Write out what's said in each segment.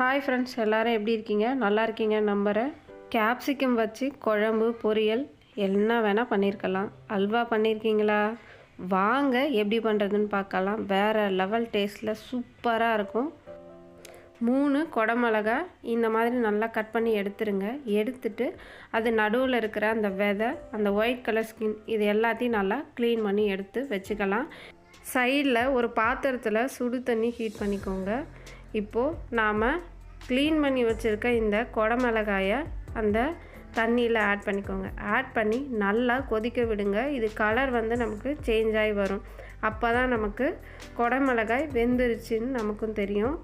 Hi friends எல்லோரும் எப்படி இருக்கீங்க? நல்லா இருக்கீங்க நம்புகிறேன் கேப்சிகம் வச்சு குழம்பு பொரியல் என்ன வேணால் பண்ணியிருக்கலாம் அல்வா பண்ணியிருக்கீங்களா வாங்க எப்படி பண்ணுறதுன்னு பார்க்கலாம். வேறு லெவல் டேஸ்ட்டில் சூப்பராக இருக்கும். மூணு குடமிளகா இந்த மாதிரி நல்லா கட் பண்ணி எடுத்துருங்க. எடுத்துட்டு அது நடுவில் இருக்கிற அந்த விதை அந்த ஒயிட் கலர் ஸ்கின் இது எல்லாத்தையும் நல்லா க்ளீன் பண்ணி எடுத்து வச்சுக்கலாம். சைடில் ஒரு பாத்திரத்தில் சுடு தண்ணி ஹீட் பண்ணிக்கோங்க. இப்போது நாம் க்ளீன் பண்ணி வச்சுருக்க இந்த குடமிளகாயை அந்த தண்ணியில் ஆட் பண்ணிக்கோங்க. ஆட் பண்ணி நல்லா கொதிக்க விடுங்க. இது கலர் வந்து நமக்கு சேஞ்ச் ஆகி வரும். அப்போ தான் நமக்கு குடமிளகாய் வெந்துருச்சுன்னு நமக்கும் தெரியும்.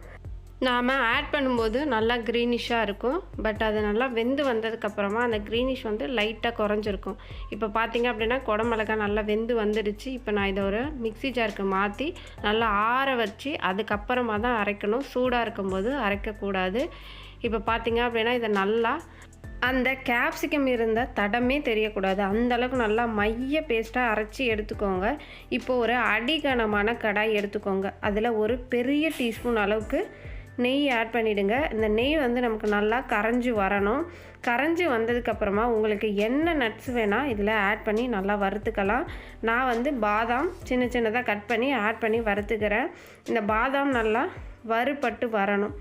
நாம் ஆட் பண்ணும்போது நல்லா க்ரீனிஷாக இருக்கும். பட் அது நல்லா வெந்து வந்ததுக்கப்புறமா அந்த க்ரீனிஷ் வந்து லைட்டாக குறைஞ்சிருக்கும். இப்போ பார்த்தீங்க அப்படின்னா குடமிளகா நல்லா வெந்து வந்துடுச்சு. இப்போ நான் இதை ஒரு மிக்ஸி ஜாருக்கு மாற்றி நல்லா ஆற வச்சு அதுக்கப்புறமா தான் அரைக்கணும். சூடாக இருக்கும்போது அரைக்கக்கூடாது. இப்போ பார்த்தீங்க அப்படின்னா இதை நல்லா அந்த கேப்சிகம் இருந்த தடமே தெரியக்கூடாது. அந்தளவுக்கு நல்லா மைய பேஸ்ட்டாக அரைச்சி எடுத்துக்கோங்க. இப்போ ஒரு அடிகனமான கடாய் எடுத்துக்கோங்க. அதில் ஒரு பெரிய டீஸ்பூன் அளவுக்கு நெய் ஆட் பண்ணிவிடுங்க இந்த நெய் வந்து நமக்கு நல்லா கரைஞ்சி வரணும். கரைஞ்சி வந்ததுக்கப்புறமா உங்களுக்கு என்ன நட்ஸ் வேணால் இதில் ஆட் பண்ணி நல்லா வறுத்துக்கலாம். நான் வந்து பாதாம் சின்ன சின்னதாக கட் பண்ணி ஆட் பண்ணி வறுத்துக்கிறேன். இந்த பாதாம் நல்லா வறுபட்டு வரணும்.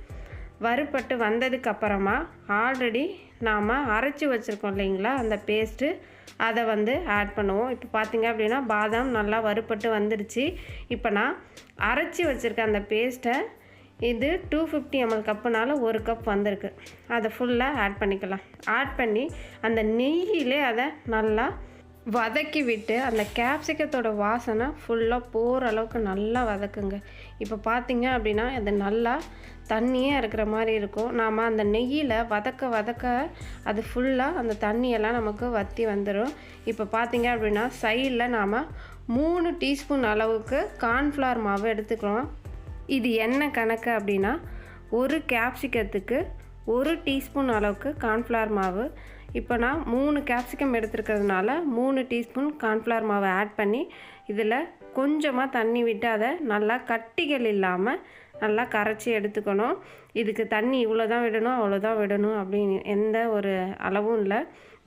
வறுபட்டு வந்ததுக்கப்புறமா ஆல்ரெடி நாம் அரைச்சி வச்சுருக்கோம் இல்லைங்களா? அந்த பேஸ்ட்டு அதை வந்து ஆட் பண்ணுவோம். இப்போ பார்த்தீங்க அப்படின்னா பாதாம் நல்லா வறுபட்டு வந்துருச்சு. இப்போ நான் அரைச்சி வச்சுருக்க அந்த பேஸ்ட்டை இது டூ ஃபிஃப்டி எம்எல் கப்புனால ஒரு கப் வந்திருக்கு. அதை ஃபுல்லாக ஆட் பண்ணிக்கலாம். ஆட் பண்ணி அந்த நெய்யிலே அதை நல்லா வதக்கி விட்டு அந்த கேப்சிகத்தோட வாசனை ஃபுல்லாக போகிற அளவுக்கு நல்லா வதக்குங்க. இப்போ பார்த்தீங்க அப்படின்னா அது நல்லா தண்ணியே இருக்கிற மாதிரி இருக்கும். நாம் அந்த நெய்யில் வதக்க வதக்க அது ஃபுல்லாக அந்த தண்ணியெல்லாம் நமக்கு வற்றி வந்துடும் இப்போ பார்த்தீங்க அப்படின்னா சைடில் நாம் மூணு டீஸ்பூன் அளவுக்கு கார்ன்ஃப்ளவர் மாவு எடுத்துக்கலாம். இது என்ன கணக்கு அப்படின்னா ஒரு கேப்சிக்கத்துக்கு ஒரு டீஸ்பூன் அளவுக்கு கார்ன்ஃப்ளவர் மாவு. இப்போ நான் மூணு கேப்சிகம் எடுத்துருக்கிறதுனால மூணு டீஸ்பூன் கார்ன்ஃப்ளவர் மாவை ஆட் பண்ணி இதில் கொஞ்சமாக தண்ணி விட்டு அதை நல்லா கட்டிகள் இல்லாமல் நல்லா கரைச்சி எடுத்துக்கணும். இதுக்கு தண்ணி இவ்வளோ தான் விடணும் அவ்வளோதான் விடணும் அப்படின்னு எந்த ஒரு அளவும் இல்லை.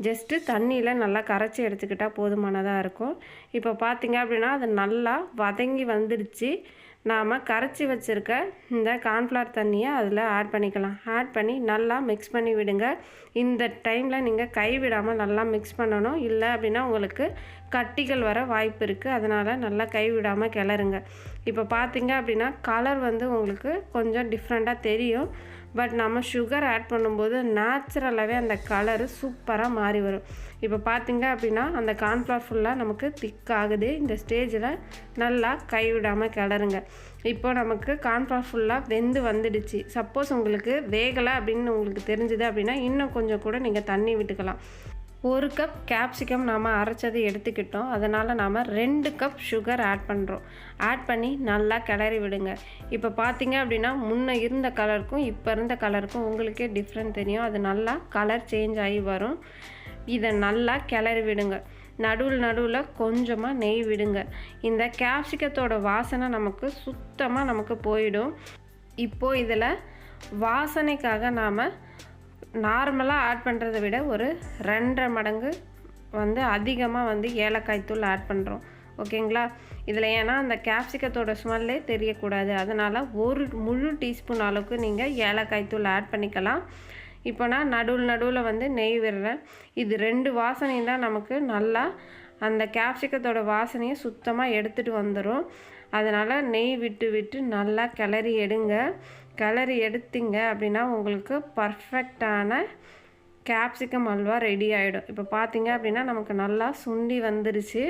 ஜஸ்ட்டு தண்ணியில் நல்லா கரைச்சி எடுத்துக்கிட்டால் போதுமானதாக இருக்கும். இப்போ பார்த்தீங்க அப்படின்னா அது நல்லா வதங்கி வந்துடுச்சு. நாம் கரைச்சி வச்சுருக்க இந்த கார்ன்ஃப்ளவர் தண்ணியை அதில் ஆட் பண்ணிக்கலாம். ஆட் பண்ணி நல்லா மிக்ஸ் பண்ணி விடுங்க. இந்த டைமில் நீங்கள் கை விடாமல் நல்லா மிக்ஸ் பண்ணணும். இல்லை அப்படின்னா உங்களுக்கு கட்டிகள் வர வாய்ப்பு இருக்குது அதனால் நல்லா கை விடாமல் கிளறுங்க. இப்போ பார்த்தீங்க அப்படின்னா கலர் வந்து உங்களுக்கு கொஞ்சம் டிஃப்ரெண்ட்டாக தெரியும். பட் நம்ம சுகர் ஆட் பண்ணும்போது நேச்சுரலாகவே அந்த கலரு சூப்பராக மாறி வரும். இப்போ பார்த்தீங்க அப்படின்னா அந்த கார்ன்ஃப்ளவர் ஃபுல்லாக நமக்கு திக் ஆகுது. இந்த ஸ்டேஜில் நல்லா கைவிடாமல் கிளறுங்க. இப்போ நமக்கு கார்ன்ஃப்ளவர் ஃபுல்லாக வெந்து வந்துடுச்சு. சப்போஸ் உங்களுக்கு வேகலை அப்படின்னு உங்களுக்கு தெரிஞ்சுது அப்படின்னா இன்னும் கொஞ்சம் கூட நீங்கள் தண்ணி விட்டுக்கலாம். ஒரு கப் கேப்சிகம் நாம் அரைச்சதை எடுத்துக்கிட்டோம். அதனால் நாம் ரெண்டு கப் சுகர் ஆட் பண்ணுறோம் ஆட் பண்ணி நல்லா கிளறி விடுங்க. இப்போ பார்த்தீங்க அப்படின்னா முன்ன இருந்த கலருக்கும் இப்போ இருந்த கலருக்கும் உங்களுக்கே டிஃப்ரெண்ட் தெரியும். அது நல்லா கலர் சேஞ்ச் ஆகி வரும். இதை நல்லா கிளறி விடுங்க. நடுவில் நடுவில் கொஞ்சமாக நெய் விடுங்க. இந்த கேப்சிகத்தோட வாசனை நமக்கு சுத்தமாக நமக்கு போயிடும். இப்போது இதில் வாசனைக்காக நாம் நார்மலாக ஆட் பண்ணுறதை விட ஒரு ரெண்டரை மடங்கு வந்து அதிகமாக வந்து ஏலக்காய் தூள் ஆட் பண்ணுறோம் ஓகேங்களா? இதில் ஏன்னா அந்த கேப்சிகத்தோட ஸ்மெல்லே தெரியக்கூடாது. அதனால் ஒரு முழு டீஸ்பூன் அளவுக்கு நீங்கள் ஏலக்காய் தூள் ஆட் பண்ணிக்கலாம். இப்போ நான் நடுவில் நடுவில் வந்து நெய் விடுறேன். இது ரெண்டு வாசனையும் தான் நமக்கு நல்லா அந்த கேப்சிகத்தோட வாசனையை சுத்தமாக எடுத்துகிட்டு வந்துடும் அதனால் நெய் விட்டு விட்டு நல்லா கிளறி எடுங்க. கிளறி எடுத்தீங்க அப்படின்னா உங்களுக்கு பர்ஃபெக்டான கேப்சிகம் அல்வா ரெடி ஆகிடும் இப்போ பார்த்தீங்க அப்படின்னா நமக்கு நல்லா சுண்டி வந்துருச்சு.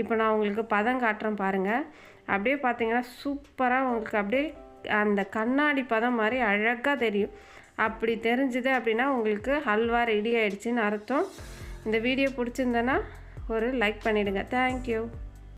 இப்போ நான் உங்களுக்கு பதம் காட்டுறேன் பாருங்கள் அப்படியே பார்த்தீங்கன்னா சூப்பராக உங்களுக்கு அப்படியே அந்த கண்ணாடி பதம் மாதிரி அழகாக தெரியும். அப்படி தெரிஞ்சுது அப்படின்னா உங்களுக்கு ஹல்வா ரெடி ஆகிடுச்சின்னு அர்த்தம். இந்த வீடியோ பிடிச்சிருந்தேன்னா ஒரு லைக் பண்ணிவிடுங்க தேங்க்யூ